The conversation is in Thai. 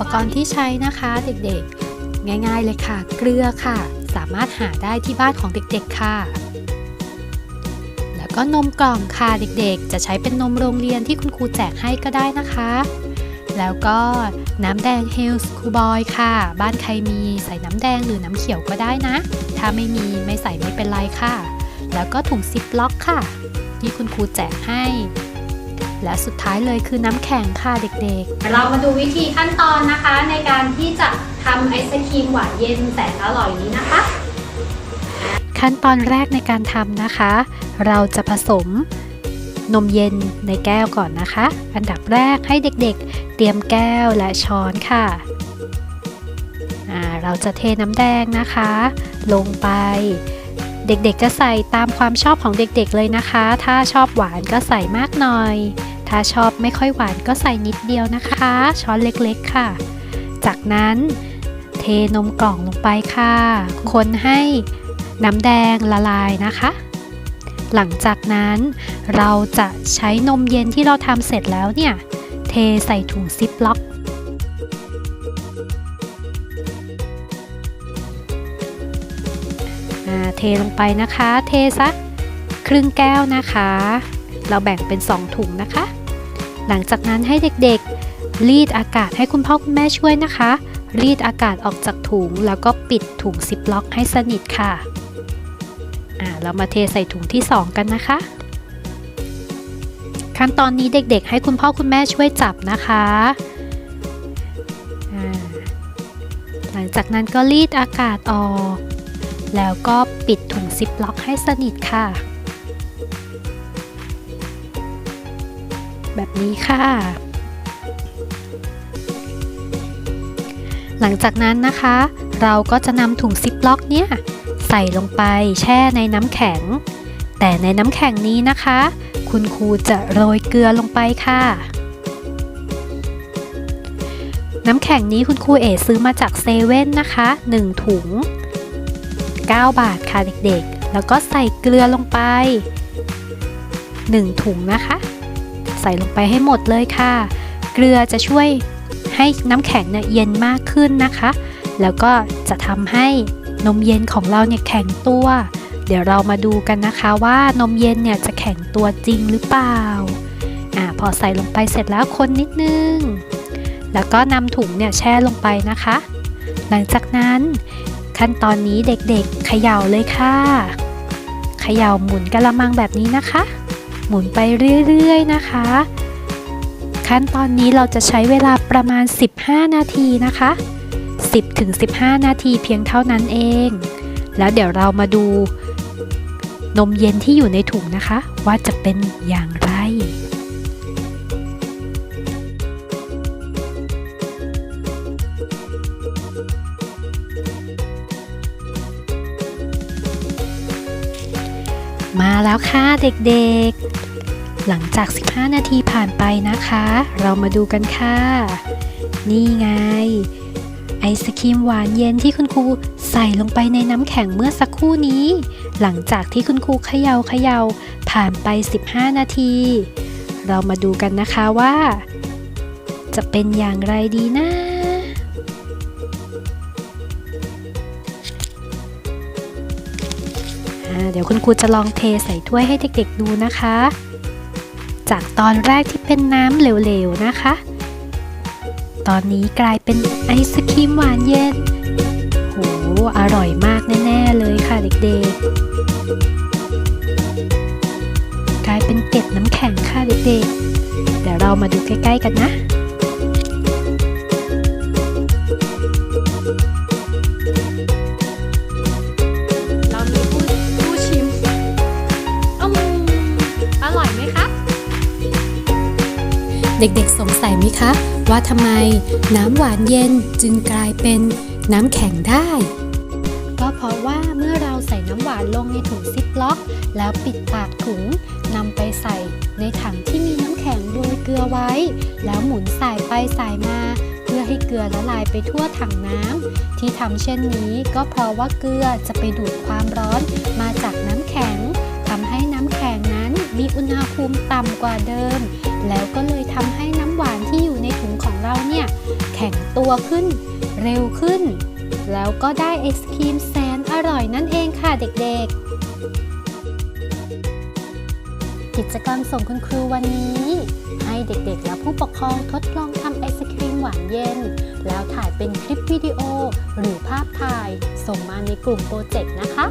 อุปกรณ์ที่ใช้นะคะเด็กๆ ง่ายๆเลยค่ะ เกลือค่ะ สามารถหาได้ที่บ้านของเด็กๆค่ะ แล้วก็นมกล่องค่ะเด็กๆ จะใช้เป็นนมโรงเรียนที่คุณครูแจกให้ก็ได้นะคะ แล้วก็น้ำแดงเฮลส์คูบอยค่ะ บ้านใครมีใส่น้ำแดงหรือน้ำเขียวก็ได้นะ ถ้าไม่มีไม่ใส่ไม่เป็นไรค่ะ แล้วก็ถุงซิปล็อกค่ะ ที่คุณครูแจกให้ และสุดท้ายเลยคือน้ำแข็งค่ะเด็กๆ เรามาดูวิธีขั้นตอนนะคะ ในการที่จะทำไอศครีมหวานเย็นแสนอร่อยนี้นะคะ ขั้นตอนแรกในการทำนะคะ เราจะผสมนมเย็นในแก้วก่อนนะคะ อันดับแรกให้เด็กๆ เตรียมแก้วและช้อนค่ะอ่าเราจะเทน้ำแดงนะคะ ลงไป เด็กๆจะใส่ตามความชอบของเด็กๆเลยนะคะ ถ้าชอบหวานก็ใส่มากหน่อย ถ้าชอบไม่ค่อยหวานก็ใส่นิดเดียวนะคะ ช้อนเล็กๆค่ะ จากนั้นเทนมกล่องลงไปค่ะ คนให้น้ำแดงละลายนะคะ หลังจากนั้นเราจะใช้นมเย็นที่เราทำเสร็จแล้วเนี่ย เทใส่ถุงซิปล็อกอ่าเทลงไปนะคะ เทสักครึ่งแก้วนะคะ เราแบ่งเป็น 2 ถุงนะคะ หลังจากนั้นให้เด็กๆ รีดอากาศให้คุณพ่อคุณแม่ช่วยนะคะ รีดอากาศออกจากถุง แล้วก็ปิดถุงซิปล็อกให้สนิทค่ะอ่าเรามาเทใส่ถุงที่ 2 กันนะคะ ขั้นตอนนี้เด็กๆ ให้คุณพ่อคุณแม่ช่วยจับนะคะอ่าหลังจากนั้นก็รีดอากาศออก แล้วก็ปิดถุงซิปล็อกให้สนิทค่ะ แบบนี้ค่ะ หลังจากนั้นนะคะ เราก็จะนำถุงซิปล็อกเนี่ยใส่ลงไปแช่ในน้ำแข็ง แต่ในน้ำแข็งนี้นะคะ คุณครูจะโรยเกลือลงไปค่ะ น้ำแข็งนี้คุณครูเอซื้อมาจากเซเว่นนะคะ 1 ถุง 9 บาทค่ะเด็กๆ แล้วก็ใส่เกลือลงไป 1 ถุงนะคะ ใส่ลงไปให้หมดเลยค่ะ เกลือจะช่วยให้น้ำแข็งเนี่ยเย็นมากขึ้นนะคะ แล้วก็จะทำให้นมเย็นของเราเนี่ยแข็งตัว เดี๋ยวเรามาดูกันนะคะว่านมเย็นเนี่ยจะแข็งตัวจริงหรือเปล่าอ่าพอใส่ลงไปเสร็จแล้วคนนิดนึง แล้วก็นำถุงเนี่ยแช่ลงไปนะคะ หลังจากนั้นขั้นตอนนี้เด็กๆเขย่าเลยค่ะ เขย่าหมุนกระมังแบบนี้นะคะ หมุนไปเรื่อยๆนะคะ ขั้นตอนนี้เราจะใช้เวลาประมาณ 15 นาทีนะคะ 10ถึง15 นาทีเพียงเท่านั้นเอง แล้วเดี๋ยวเรามาดูนมเย็นที่อยู่ในถุงนะคะ ว่าจะเป็นอย่างไร มาแล้วค่ะเด็กๆ หลังจาก 15 นาทีผ่านไปนะคะ เรามาดูกันค่ะ นี่ไง ไอศครีมหวานเย็นที่คุณครูใส่ลงไปในน้ำแข็งเมื่อสักครู่นี้ หลังจากที่คุณครูเขยา่าเขย่าผ่านไป 15 นาที เรามาดูกันนะคะว่า จะเป็นอย่างไรดีนะ เดี๋ยวคุณครูจะลองเทใส่ถ้วยให้เด็กๆดูนะคะ จากตอนแรกที่เป็นน้ำเหลวๆนะคะ ตอนนี้กลายเป็นไอศครีมหวานเย็นโหอร่อยมากแน่ๆเลยค่ะเด็กๆ กลายเป็นเกล็ดน้ำแข็งค่ะเด็กๆ เดี๋ยวเรามาดูใกล้ๆกันนะ เด็กๆสงสัยไหมคะ ว่าทำไมน้ำหวานเย็นจึงกลายเป็นน้ำแข็งได้ ก็เพราะว่าเมื่อเราใส่น้ำหวานลงในถุงซิปล็อก แล้วปิดปากถุงนำไปใส่ในถังที่มีน้ำแข็งโรยเกลือไว้ แล้วหมุนสายไปสายมาเพื่อให้เกลือละลายไปทั่วถังน้ำที่ทำเช่นนี้ก็เพราะว่าเกลือจะไปดูดความร้อนมาจากน้ำแข็งทำให้น้ำแข็งนั้นมีอุณหภูมิต่ำกว่าเดิม แล้วก็เลย ตัวขึ้น เร็วขึ้น แล้วก็ได้ไอศครีมแสนอร่อยนั่นเองค่ะเด็กๆ กิจกรรมส่งคุณครูวันนี้ ให้เด็กๆและผู้ปกครองทดลองทำไอศครีมหวานเย็น แล้วถ่ายเป็นคลิปวิดีโอ หรือภาพถ่าย ส่งมาในกลุ่มโปรเจกต์นะคะ